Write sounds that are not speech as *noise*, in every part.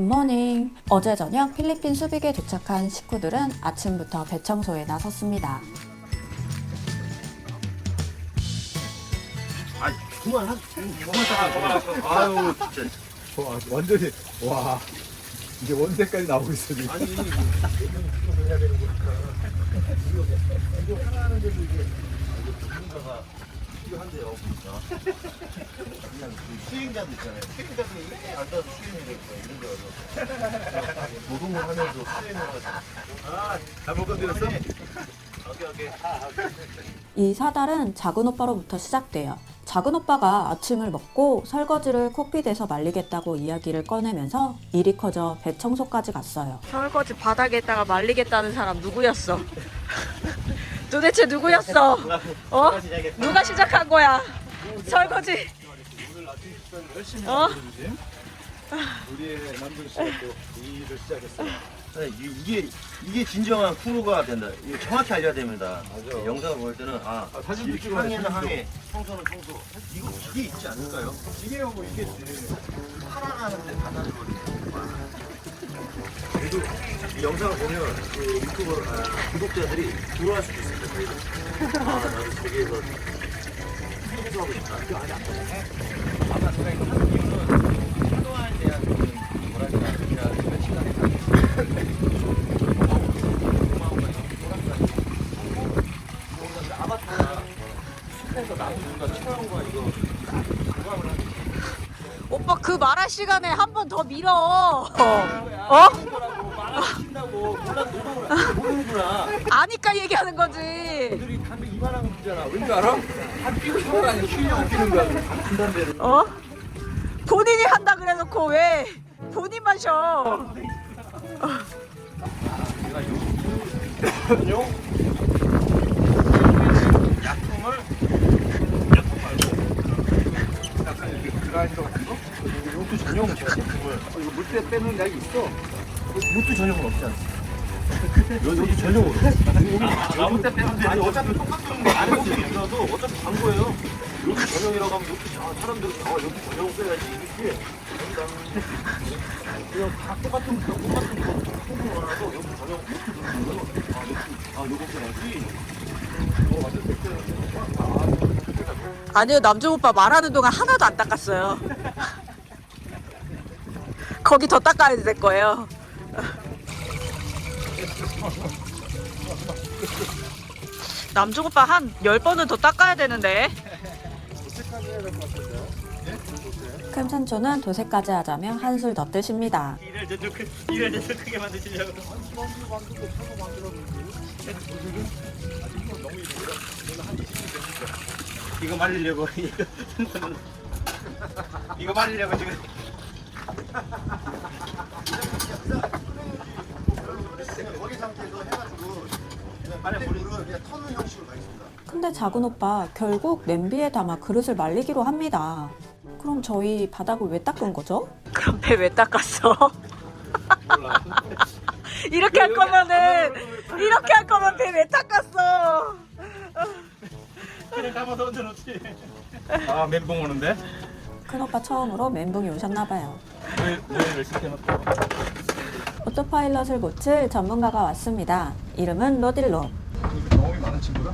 굿모닝. 어제 저녁 필리핀 수빅에 도착한 식구들은 아침부터 배 청소에 나섰습니다. 아, 그만 한, 그만하자. 아유, 진짜. 와, 완전히 와 이제 원대까지 나오고 있어 지금. 아니, 이거 해야 되는 거니까. 이거 하나 하는데도 이게, 아, 이거 전문가가 필요한데요, 보니까. 그냥 그 수행자도 있잖아요. 수행자도 이렇게 앉아서 수행을 했고, 이런 거 가서. 노동을 하면서 수행을 하죠. 아, 잘못 건드렸어? 오케이, 오케이. 이 사달은 작은 오빠로부터 시작돼요. 작은 오빠가 아침을 먹고 설거지를 콕핏에서 말리겠다고 이야기를 꺼내면서 일이 커져 배 청소까지 갔어요. 설거지 바닥에다가 말리겠다는 사람 누구였어? 도대체 누구였어? 어? 누가 시작한 거야? 설거지. 어? 우리의 남준 씨가 또 일을 시작했어요. 네, 이- 이게 이게 진정한 크루가 된다. 이거 정확히 알려야 됩니다. 맞아. 영상을 볼 때는 아, 아, 사진도 이렇게 찍어야 항해는 사진도. 항해, 청소는 청소. 이거 기계 있지 않을까요? 기계하고 이게 하나하는데 다 다른 거리. 그래도 이 영상을 보면 그 유튜버 아, 구독자들이 들어갈 수도. 저희도. 오빠 그 말할 시간에 한 번 더 밀어. 어? 거라고 말하신다고 몰라 노동을 모르는구나. 아니까 얘기하는 거지. 애들이 담배 이만한 거 피잖아. 왠지 알아? 한 피고 싶은 거 아니고 쉬려고 피는 거야. 한 담배를. 어? 본인이 한다 그래놓고 왜 본인만 쉬어? 전용 약품을 약품 말고 약간 이렇게 그라인더 같은 거? 요트 전용 제품을 어, 이거 물때 빼는 약이 있어. 요트 전용은 없지 않습니까? 요- 요트 전용으로. 아무 때 빼는데 아니 어차피 똑같은 거 안에 것들이 있어도 어차피 광고예요. 요트 전용이라고 하면 요트 아, 사람들이 아 요트 전용 써야지 이게 그게 그냥 다 똑같은 거 똑같은 거 통으로 하나도 요트 전용 요트 전용으로 아 요트 아 요거 써야지. 아니요 남주 오빠 말하는 동안 하나도 안 닦았어요. *laughs* 거기 더 닦아야 될 거예요. 남주 오빠 한 10번은 더 닦아야 되는데. 금산초는 도색까지 하자며 한술 더 뜨십니다. 일을 저쪽 일을 저쪽 크게 만드시려고. 이거 말리려고 이거 *laughs* 말리려고 지금. 거기 상태에서 해가지고 빨리 물을 그냥 터는 형식으로 가겠습니다. 근데 작은 오빠 결국 냄비에 담아 그릇을 말리기로 합니다. 그럼 저희 바닥을 왜 닦은 거죠? 그럼 배 왜 닦았어? *laughs* 이렇게 할 거면은 이렇게 할 거면 배 왜 닦았어? 그냥 감아서 얹어놓지. 아 멘붕 오는데? 큰 오빠 처음으로 멘붕이 오셨나 봐요. 노예를 시켜놓고. 오토파일럿을 고칠 전문가가 왔습니다. 이름은 로딜로. 경험이 많은 친구라.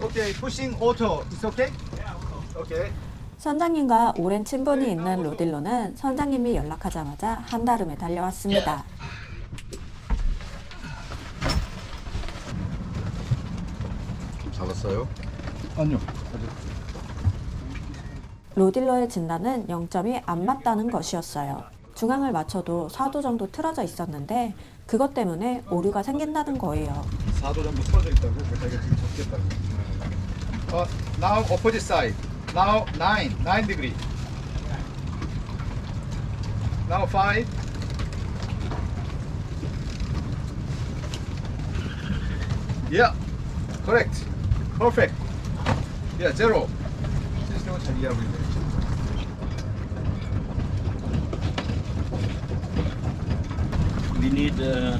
Okay, pushing auto. It's okay? Okay. 선장님과 오랜 친분이 있는 로딜로는 선장님이 연락하자마자 한달음에 달려왔습니다. 잡았어요? 아니요. 로딜러의 진단은 0점이 안 맞다는 것이었어요. 중앙을 맞춰도 4도 정도 틀어져 있었는데 그것 때문에 오류가 생긴다는 거예요. 4도 정도 틀어져 있다고 자기가 지금 잡겠다고. Uh, now opposite side. Now nine, nine degree. Now five. Yeah, correct, perfect. Yeah, zero. 시스템을 잘 이해하고 있네. we need uh,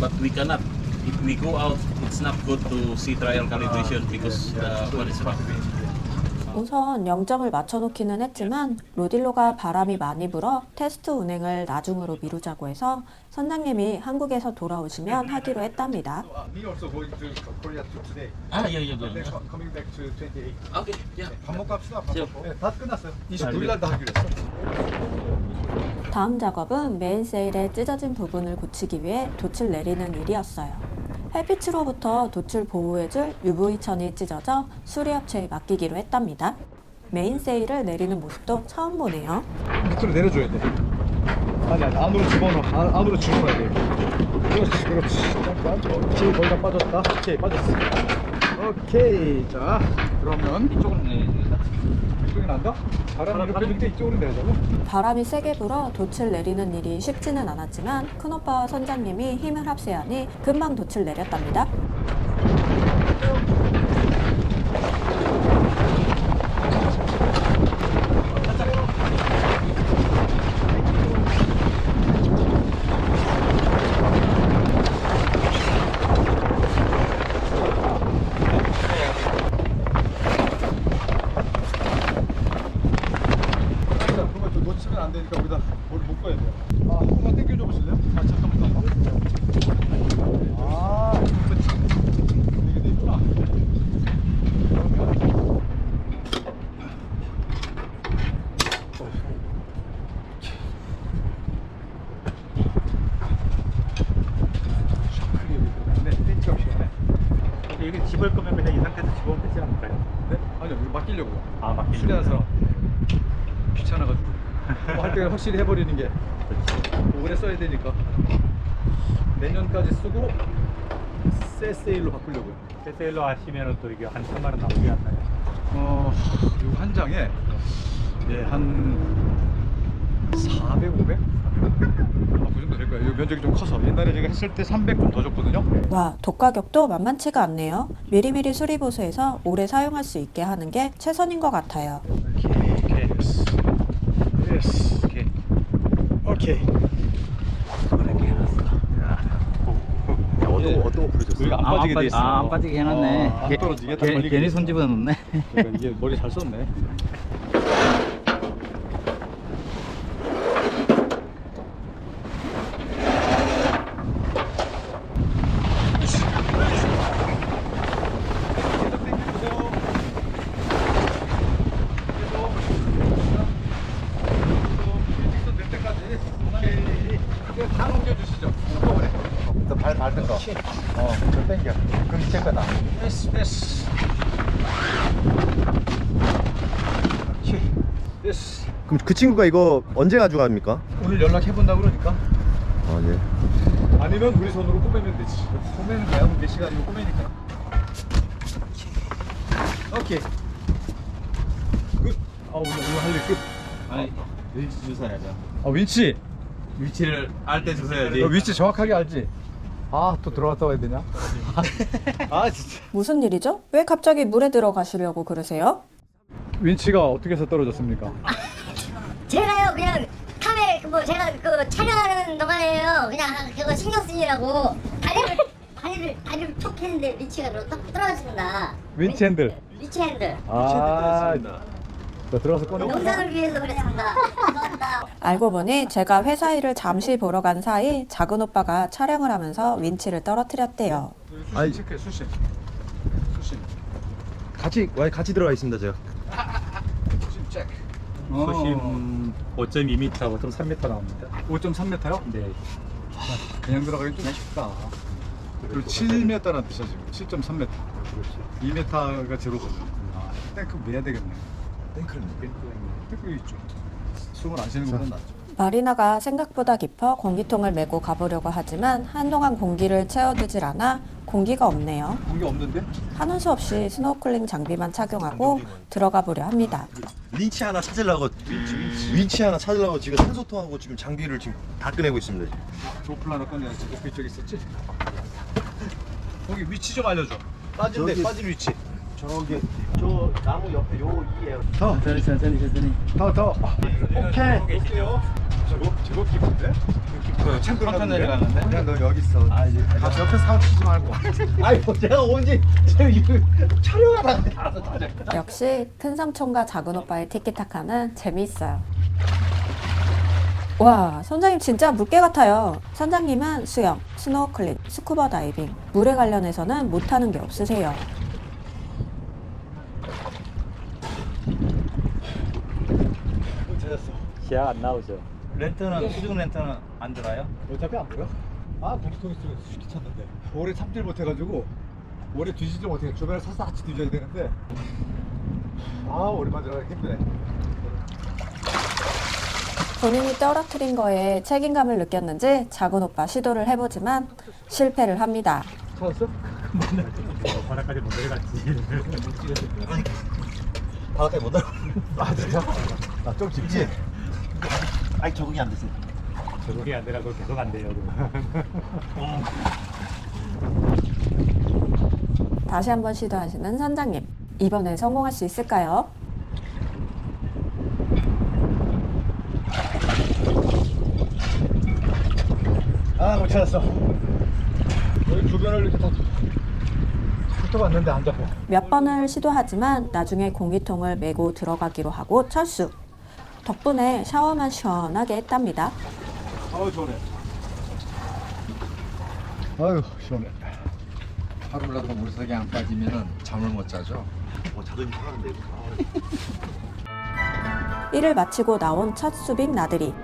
but we cannot if we go out it's not good to see trial calibration because the one is rough 우선 0점을 맞춰놓기는 했지만 로딜로가 바람이 많이 불어 테스트 운행을 나중으로 미루자고 해서 선장님이 한국에서 돌아오시면 하기로 했답니다. So, uh, me also going to Korea to today. Ah, yeah, yeah, Then yeah. co- coming back to 28. Okay, yeah. 밥 먹고 합시다. 밥 예. 먹고. 네, 다 끝났어요. 29일 날다 하기로 했어. 다음 작업은 메인 세일의 찢어진 부분을 고치기 위해 돛을 내리는 일이었어요. 햇빛으로부터 돛을 보호해줄 UV천이 찢어져 수리업체에 맡기기로 했답니다. 메인 세일을 내리는 모습도 처음 보네요. 밑으로 내려줘야 돼. 아니 아니 안으로 집어넣어. 안, 안으로 집어넣어야 돼. 그렇지 그렇지. 잠깐. 거의 다 빠졌다. 오케이 빠졌어. 오케이 자 그러면 이쪽으로 내야 이쪽에 난다? 바람이 이렇게 불때 이쪽으로 내자고? 바람이 세게 불어 돛을 내리는 일이 쉽지는 않았지만 큰오빠와 선장님이 힘을 합세하니 금방 돛을 내렸답니다. 자 그러면 좀 놓치면 안 되니까 우리다 뭘 묶어야 돼요. 아 한번 당겨줘 보실래요? 아 잠깐만. 아 그렇지. 이게 돼 있구나. 그러면 네, 벤치 없이 네. 여기 집을 거면 그냥 이 상태에서 집으면 되지 않을까요? 네? 아니요, 이거 맡기려고요. 아, 맡기려고. 수리하는 사람. 귀찮아가지고. 뭐 할 때 확실히 해버리는 게 오래 써야 되니까. 내년까지 쓰고 새 세일로 바꾸려고요. 세일로 하시면 또 이게 한 3만 원 나오게 하나요? 어, 이거 한 장에 예, 한 400, 500? 아, 그 정도 될 거예요. 이 면적이 좀 커서 옛날에 제가 했을 때 300분 더 줬거든요. 와, 돛 가격도 만만치가 않네요. 미리미리 수리보수해서 오래 사용할 수 있게 하는 게 최선인 것 같아요. 오케이. 예스. 예스. 오케이. 어떤 거 어떤 거 부르셨어요? 여기가 안 빠지게 돼 있어. 아, 안 빠지게 해놨네. 어, 안 떨어지게 다 괜- 걸리게 괜히 돼손 집어 넣네. 그러니까 이게 머리 잘 썼네. 다 넘겨주시죠. 한꺼번에. 발 밟는 거. 어, 저 땡겨. 그럼 밑에 거다. 됐어, 됐어. 오케이. 됐어. 그 친구가 이거 언제 가져갑니까? 오늘 연락해본다 그러니까. 아 네. 아니면 우리 손으로 꼬매면 되지. 꼬매는 거야, 몇 시간이면 꼬매니까. 오케이. 끝. 아, 오늘, 오늘 할일 끝. 아니, 위치 주사야죠. 아, 위치. 위치를 알 때 주사야지. 너 위치 정확하게 알지? 아, 또 들어갔다 와야 되냐? *laughs* 아, 진짜. 무슨 일이죠? 왜 갑자기 물에 들어가시려고 그러세요? 윈치가 어떻게 해서 떨어졌습니까? *laughs* 그냥 카메라 뭐 제가 그 촬영하는 동안에요 그냥 그거 신경 쓰느라고 다리를 다리를 다리를 툭 했는데 위치가 떨- 떨어진다. 윈치 핸들. 위치 핸들. 아, 너 들어가서 꺼내. 영상을 위해서 그랬습니다. 알고 보니 제가 회사 일을 잠시 보러 간 사이 작은 오빠가 촬영을 하면서 윈치를 떨어뜨렸대요. 아니, 체크해, 수신. 수신. 같이 와 같이 들어가 있습니다 제가. 체크. 소심 5.2m, 5.3m 나옵니다. 5.3m요? 네. 그냥 들어가기 좀 쉽다. 그리고 7m라는 뜻이야 지금. 7.3m. 2m가 제로거든. 아, 탱크 매야 되겠네. 탱크를 탱크 있죠. 숨을 안 쉬는 것보다 낫죠. 마리나가 생각보다 깊어 공기통을 메고 가보려고 하지만 한동안 공기를 채워두질 않아 공기가 없네요. 공기 없는데? 하는 수 없이 스노클링 장비만 착용하고 들어가 보려 합니다. 윈치 하나 찾으려고 윈치, 하나 찾으려고 지금 산소통하고 지금 장비를 지금 다 꺼내고 있습니다. 지금. 조플라너 꺼내야지. 그 이쪽에 있었지? 거기 위치 좀 알려줘. 빠진대, 저기- 빠진 위치. 저기 저 나무 옆에 요 이에요. 더, 천천히, 천천히, 천천히. 더, 더. 오케이. 제법 제법 깊은데? 그 천천 내려가는데. 그냥 너 여기 있어. 아 이제 가 옆에 사고 치지 말고. 아이고 제가 언제 제가 이거 촬영하다가 알아서 촬영. 역시 큰 삼촌과 작은 오빠의 티키타카는 재미있어요. 와, 선장님 진짜 물개 같아요. 선장님은 수영, 스노클링, 스쿠버 다이빙, 물에 관련해서는 못하는 게 없으세요. 찾았어. 시야 안 나오죠. 렌트는 수중 렌트는 안 들어요? 어차피 안 보여? 아 공기통이 쉽게 찾는데. 오래 참질 못해가지고 오래 뒤지지 못해. 주변에 샅샅이 뒤져야 되는데. 아 오랜만에 들어가기 힘드네. 본인이 떨어뜨린 거에 책임감을 느꼈는지 작은 오빠 시도를 해보지만 실패를 합니다. 찾았어? 바닥까지 못 내려갔지. 바닥에 못 들어. 아 진짜? 아좀 깊지? 아니 적응이 안 됐어요. 적응이 안 되라고 계속 안 돼요. *laughs* 다시 한번 시도하시는 선장님. 이번엔 성공할 수 있을까요? 아 못 찾았어. 여기 주변을 이렇게 다 훑어봤는데 안 잡혀. 몇 번을 시도하지만 나중에 공기통을 메고 들어가기로 하고 철수. 덕분에 샤워만 시원하게 했답니다. 아우 시원해. 아유 시원해. 하루라도 물속에 안 빠지면 잠을 못 자죠. 어 상하는데 이거. *laughs* 일을 마치고 나온 첫 수빅 나들이.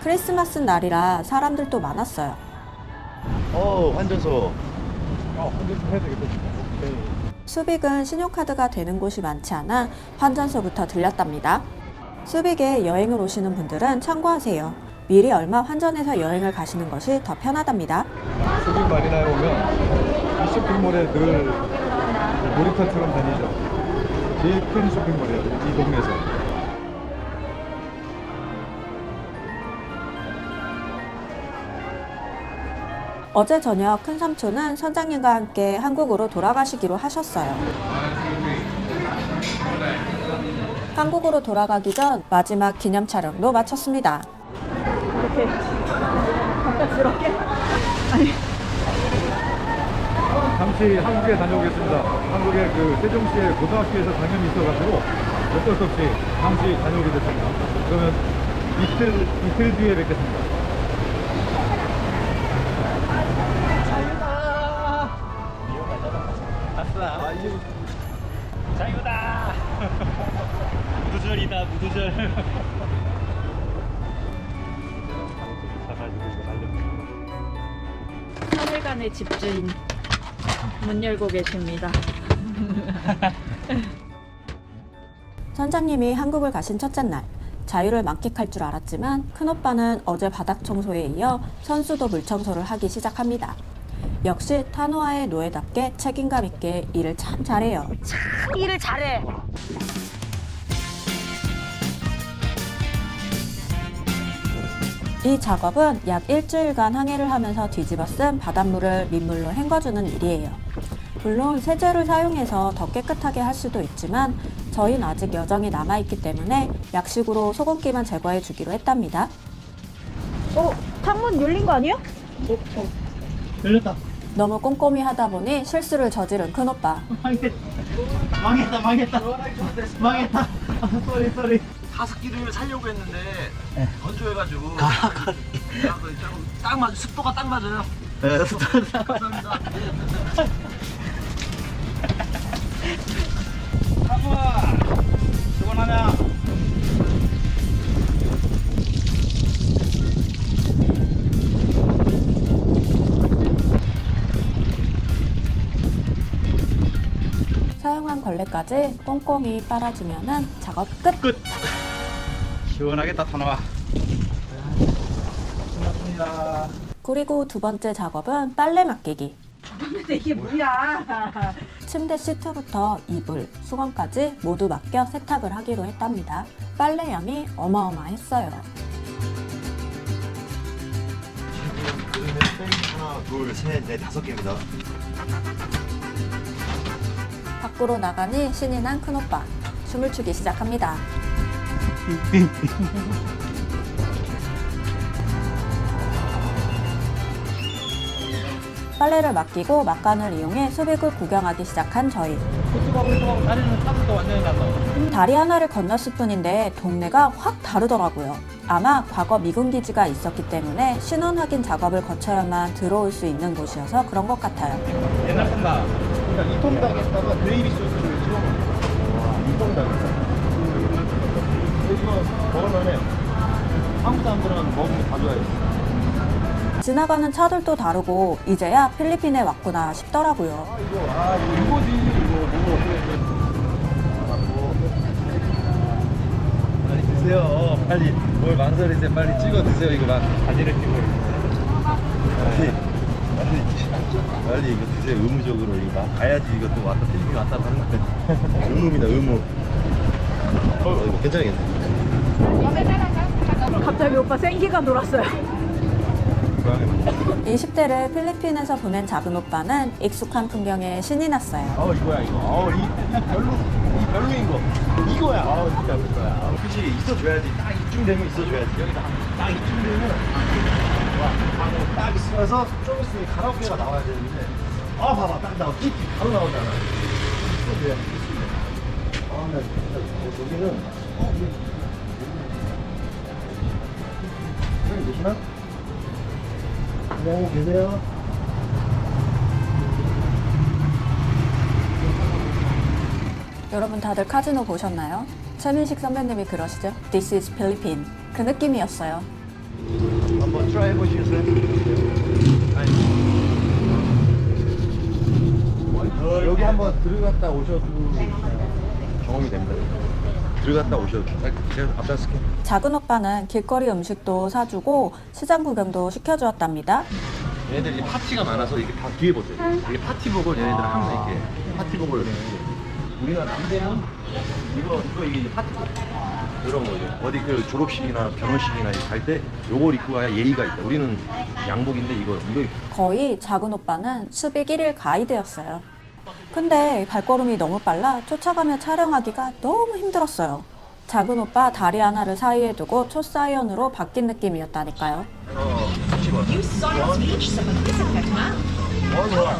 크리스마스 날이라 사람들도 많았어요. 어 환전소. 아 한번 좀 해야 되겠다. 오케이. 수빅은 신용카드가 되는 곳이 많지 않아 환전소부터 들렸답니다. 수빅에 여행을 오시는 분들은 참고하세요. 미리 얼마 환전해서 여행을 가시는 것이 더 편하답니다. 쇼핑 마리나에 오면 이 쇼핑몰에 늘 놀이터처럼 다니죠. 제일 큰 쇼핑몰이에요. 이 동네에서. 어제 저녁 큰 삼촌은 선장님과 함께 한국으로 돌아가시기로 하셨어요. 한국으로 돌아가기 전 마지막 기념 촬영도 마쳤습니다. 잠시 한국에 다녀오겠습니다. 한국의 그 세종시의 고등학교에서 강연이 있어가지고 어쩔 수 없이 잠시 다녀오게 됐습니다. 그러면 이틀 이틀 뒤에 뵙겠습니다. 자유다. *laughs* 무두절이다 무두절. 사가지고 이거 날려. 하늘간의 집주인 문 열고 계십니다. 선장님이 한국을 가신 첫째 날 자유를 만끽할 줄 알았지만 큰오빠는 어제 바닥 청소에 이어 선수도 물 청소를 하기 시작합니다. 역시 타노아의 노예답게 책임감 있게 일을 참 잘해요. 일을 잘해. 이 작업은 약 일주일간 항해를 하면서 뒤집어 쓴 바닷물을 민물로 헹궈주는 일이에요. 물론 세제를 사용해서 더 깨끗하게 할 수도 있지만 저희는 아직 여정이 남아있기 때문에 약식으로 소금기만 제거해 주기로 했답니다. 어, 창문 열린 거 아니야? 열렸다. 너무 꼼꼼히 하다 보니 실수를 저지른 큰오빠. 망했다 망했다 망했다. *laughs* 아, 쏘리 쏘리. 가습기를 살려고 했는데 건조해가지고. 아 가습기. 딱 맞아 습도가 딱 맞아요. 네 습도가 딱 맞습니다. 사부아 시원하냐? 사용한 걸레까지 꼼꼼히 빨아주면 작업 끝! 시원하겠다 타노아. 그리고 두 번째 작업은 빨래 맡기기. 이게 뭐야? 침대 시트부터 이불, 수건까지 모두 맡겨 세탁을 하기로 했답니다. 빨래량이 어마어마했어요. 그러면 하나, 둘, 셋, 넷, 다섯 개입니다. 밖으로 나가니 신이 난 큰오빠. 춤을 추기 시작합니다. *laughs* 빨래를 맡기고 막간을 이용해 수백을 구경하기 시작한 저희. 다리 하나를 건넜을 뿐인데 동네가 확 다르더라고요. 아마 과거 미군 기지가 있었기 때문에 신원 확인 작업을 거쳐야만 들어올 수 있는 곳이어서 그런 것 같아요. 옛날 통닭. 그러니까 이 통닭에다가 그레이비 소스를 찍어 먹는 거야. 이 통닭에다가. 먹을만해요. 한국 사람들은 먹으면 다 좋아해요. 지나가는 차들도 다르고 이제야 필리핀에 왔구나 싶더라고요. 아 이거 아 이거 이거지 이거 뭐 빨리 드세요. 빨리 뭘 망설이세요. 빨리 찍어 드세요. 이거 막 바지를 끼고 빨리 빨리 빨리 이거 드세요. 의무적으로 이거 막 가야지 이거 또 왔다 필리핀 왔다 하는 거. *laughs* 의무입니다. 의무. 어 이거 괜찮겠네. 갑자기 오빠 생기가 돌았어요. 20대를 필리핀에서 보낸 작은 오빠는 익숙한 풍경에 신이 났어요. 어 이거야 이거. 어 이, 이 별로 이 별로인 거. 이거야. 아 진짜 이거야. 아, 그치 있어줘야지. 딱 이쯤 되면 있어줘야지. 여기다 딱 이쯤 되면 와, 딱 있으면서 좀 있으면 가라오케가 나와야 되는데 아 봐봐 딱 나와 깊이 바로 나오잖아. 있어줘야 아나 진짜 여기는 어 여기 여기 계시나? 네 계세요. 여러분 다들 카지노 보셨나요? 최민식 선배님이 그러시죠? This is Philippine. 그 느낌이었어요. 한번 트라이 해보시겠어요? 어, 여기 한번 들어갔다 오셔도 경험이 됩니다. 들어갔다 오셔도 제가 앞장 쓸게. 작은 오빠는 길거리 음식도 사주고 시장 구경도 시켜주었답니다. 얘네들이 파티가 많아서 이게 다 뒤에 보세요. 이게 파티복을 얘네들은 항상 이렇게 파티복을 우리가 남대문 이거 이거 이게 파티복 이런 거죠. 어디 그 졸업식이나 결혼식이나 갈 때 요걸 입고 가야 예의가 있다. 우리는 양복인데 이거 이거 거의 작은 오빠는 수빅 1일 가이드였어요. 근데 발걸음이 너무 빨라 쫓아가며 촬영하기가 너무 힘들었어요. 작은 오빠 다리 하나를 사이에 두고 초사이언으로 바뀐 느낌이었다니까요. 어, 10원. 원 원.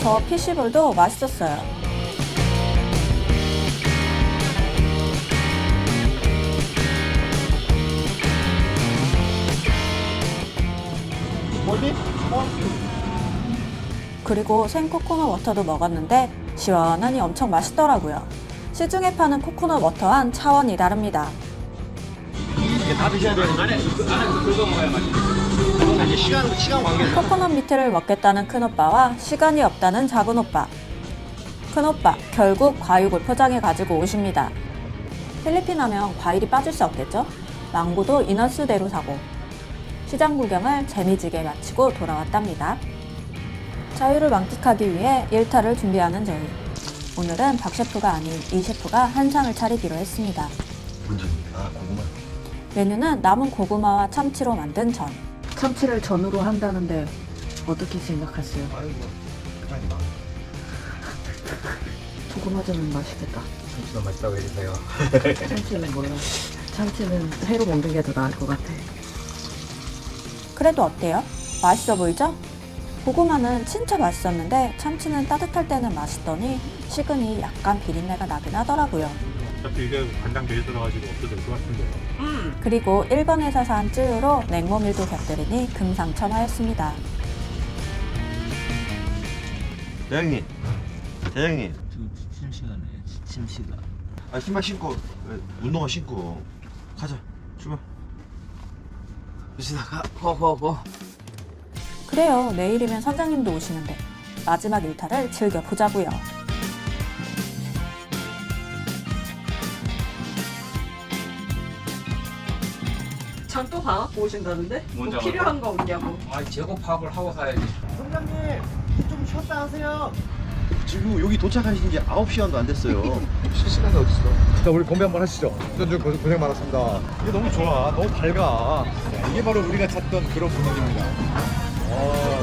저 피시볼도 맛있었어요. 그리고 생 코코넛 워터도 먹었는데 시원하니 엄청 맛있더라고요. 시중에 파는 코코넛 워터와는 차원이 다릅니다. 이게 다 드셔야 되는데. 안에 안에 긁어 먹어야 맛있어. 그건 이제 시간 시간 관계. 코코넛 미트를 먹겠다는 큰 오빠와 시간이 없다는 작은 오빠. 큰 오빠, 결국 과육을 포장해 가지고 오십니다. 필리핀 하면 과일이 빠질 수 없겠죠? 망고도 인원수대로 사고. 시장 구경을 재미지게 마치고 돌아왔답니다. 자유를 만끽하기 위해 일탈을 준비하는 저희. 오늘은 박 셰프가 아닌 이 셰프가 한상을 차리기로 했습니다. 뭔지 아 고구마. 메뉴는 남은 고구마와 참치로 만든 전. 참치를 전으로 한다는데 어떻게 생각하세요? 아이고 가만히 봐. *laughs* 고구마전은 맛있겠다. 참치도 맛있다고 해주세요. *laughs* 참치는 몰라. 참치는 회로 먹는 게 더 나을 것 같아. 그래도 어때요? 맛있어 보이죠? 고구마는 진짜 맛있었는데 참치는 따뜻할 때는 맛있더니 식으니 약간 비린내가 나긴 하더라고요. 어차피 이게 간장 베이 들어가지고 없어질 것 같은데. 그리고 일본에서 산 쯔유로 냉모밀도 곁들이니 금상첨화였습니다. 대장님, 대장님. 지금 취침 시간에 취침 시간. 아 신발 신고 에, 운동화 신고 가자 출발. 시다가 호호호. 그래요. 내일이면 선장님도 오시는데 마지막 일탈을 즐겨보자고요. 장또 방학고 오신다는데? 뭔 뭐 장을 필요한 거 없냐고. 아 제곱합을 하고 사야지. 선장님 좀 쉬었다 하세요. 지금 여기 도착하신 지 9시간도 안 됐어요. *laughs* 쉴 시간이 어딨어? 자 우리 건배 한번 하시죠. 전주 고생, 고생 많았습니다. 이게 너무 좋아. 너무 밝아. 이게 바로 우리가 찾던 그런 분위기입니다. 아,